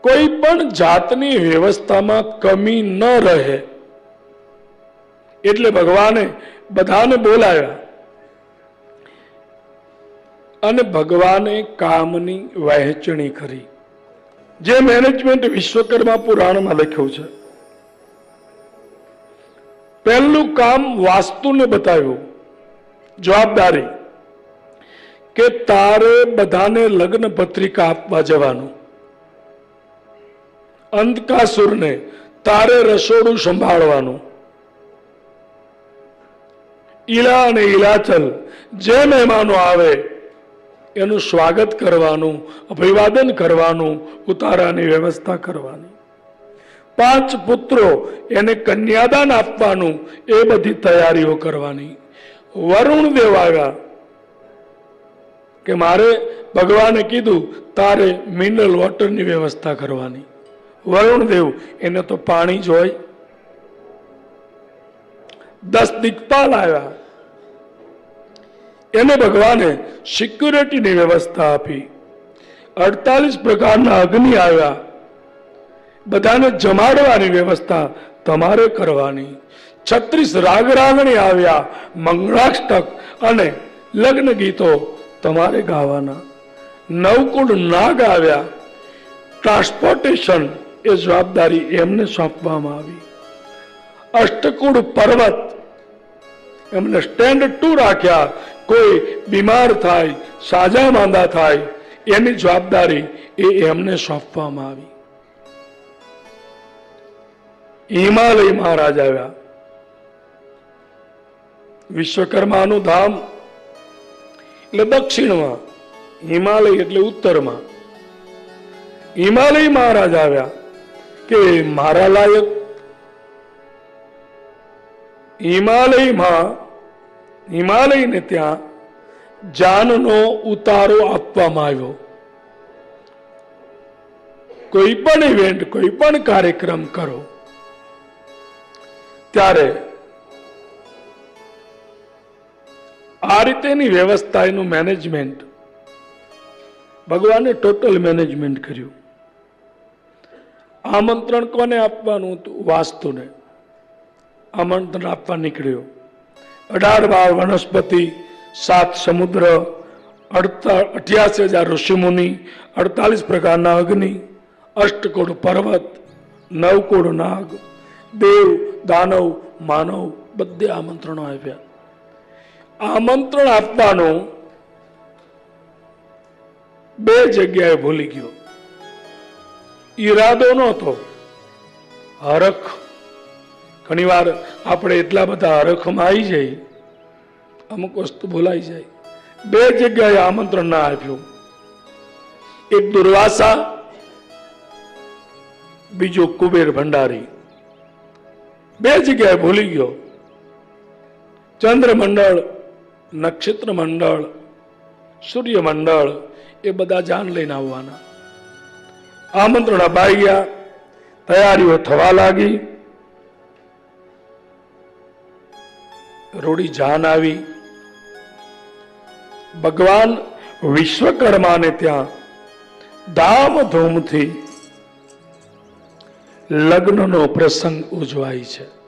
કોઈ પણ જાતની વ્યવસ્થામાં કમી ન રહે. એટલે ભગવાને બધાને બોલાવ્યા. અને ભગવાને કામની વહેંચણી કરી. જે મેનેજમેન્ટ વિશ્વકર્મા પુરાણમાં લખ્યું છે. પહેલું કામ વાસ્તુને બતાવ્યું. જવાબદારી. કે તારે બધાને લગ્ન પત્રિકા આપવા જવાનું. અંધકાસુરને તારે રસોડું સંભાળવાનું. ઈલા અને ઈલાચલ જે મહેમાનો આવે, એનું સ્વાગત કરવાનું, અભિવાદન કરવાનું, ઉતારાની વ્યવસ્થા કરવાની. પાંચ પુત્રો એને કન્યાદાન આપવાનું, એ બધી તૈયારીઓ કરવાની. વરુણ દેવ આવ્યા કે મારે ભગવાને કીધું, તારે મિનરલ વોટરની વ્યવસ્થા કરવાની. વરુણ એને તો પાણી જ હોય. દસ દિગ્પાલ આવ્યા. એને ભગવાને સિક્યુરિટીની વ્યવસ્થા આપી. અડતાલીસ પ્રકારના અગ્નિ આવ્યા. બધાને જમાડવાની વ્યવસ્થા તમારે કરવાની. છત્રીસ રાગ રાગણી આવ્યા, મંગળાષ્ટક અને લગ્ન ગીતો તમારે ગાવાના. નવકુળ નાગ આવ્યા. ટ્રાન્સપોર્ટેશન એ જવાબદારી એમને સોંપવામાં આવી. અષ્ટકુળ પર્વત, એમને સ્ટેન્ડ ટુ રાખ્યા. કોઈ બીમાર થાય, સાજા માંદા થાય, એની જવાબદારી એ એમને સોંપવામાં આવી. હિમાલય મહારાજ આવ્યા. વિશ્વકર્માનું ધામ, એટલે દક્ષિણમાં, હિમાલય એટલે ઉત્તરમાં. હિમાલય મહારાજ આવ્યા. કે મારા લાયક હિમાલયમાં, હિમાલયને ત્યાં જાનનો ઉતારો આપવામાં આવ્યો. કોઈ પણ ઇવેન્ટ કોઈ પણ કાર્યક્રમ કરો. ત્યારે આ રીતેની વ્યવસ્થા એનું મેનેજમેન્ટ ભગવાને ટોટલ મેનેજમેન્ટ કર્યું. આમંત્રણ કોને આપવાનું હતું? વાસ્તુને. આમંત્રણ આપવા નીકળ્યો. અઢાર બાર વનસ્પતિ, સાત સમુદ્ર, અડતા, અઠ્યાસી હજાર ઋષિમુનિ, અડતાલીસ પ્રકારના અગ્નિ અષ્ટકોડ પર્વત નવકોડ નાગ, દેવ, દાનવ, માનવ બધે આમંત્રણો આવ્યા આમંત્રણ આપવાનો બે જગ્યાએ ભૂલી ગયો. ઈરાદો નહોતો. હરખ. ઘણીવાર આપણે એટલા બધા હરખમાં આવી જઈએ અમુક વસ્તુ ભૂલાઈ જાય. બે જગ્યાએ આમંત્રણ ના આપ્યું. એક દુર્વાસા, બીજો કુબેર ભંડારી. બે જગ્યાએ ભૂલી ગયો. ચંદ્ર મંડળ નક્ષત્ર મંડળ સૂર્ય મંડળ એ બધા જાન લઈને આવવાના. આમંત્રણ અપાઈ ગયા. તૈયારીઓ થવા લાગી. રોડી જાન આવી. ભગવાન વિશ્વકર્માને ત્યાં ધામધૂમથી લગ્નનો પ્રસંગ ઉજવાય છે.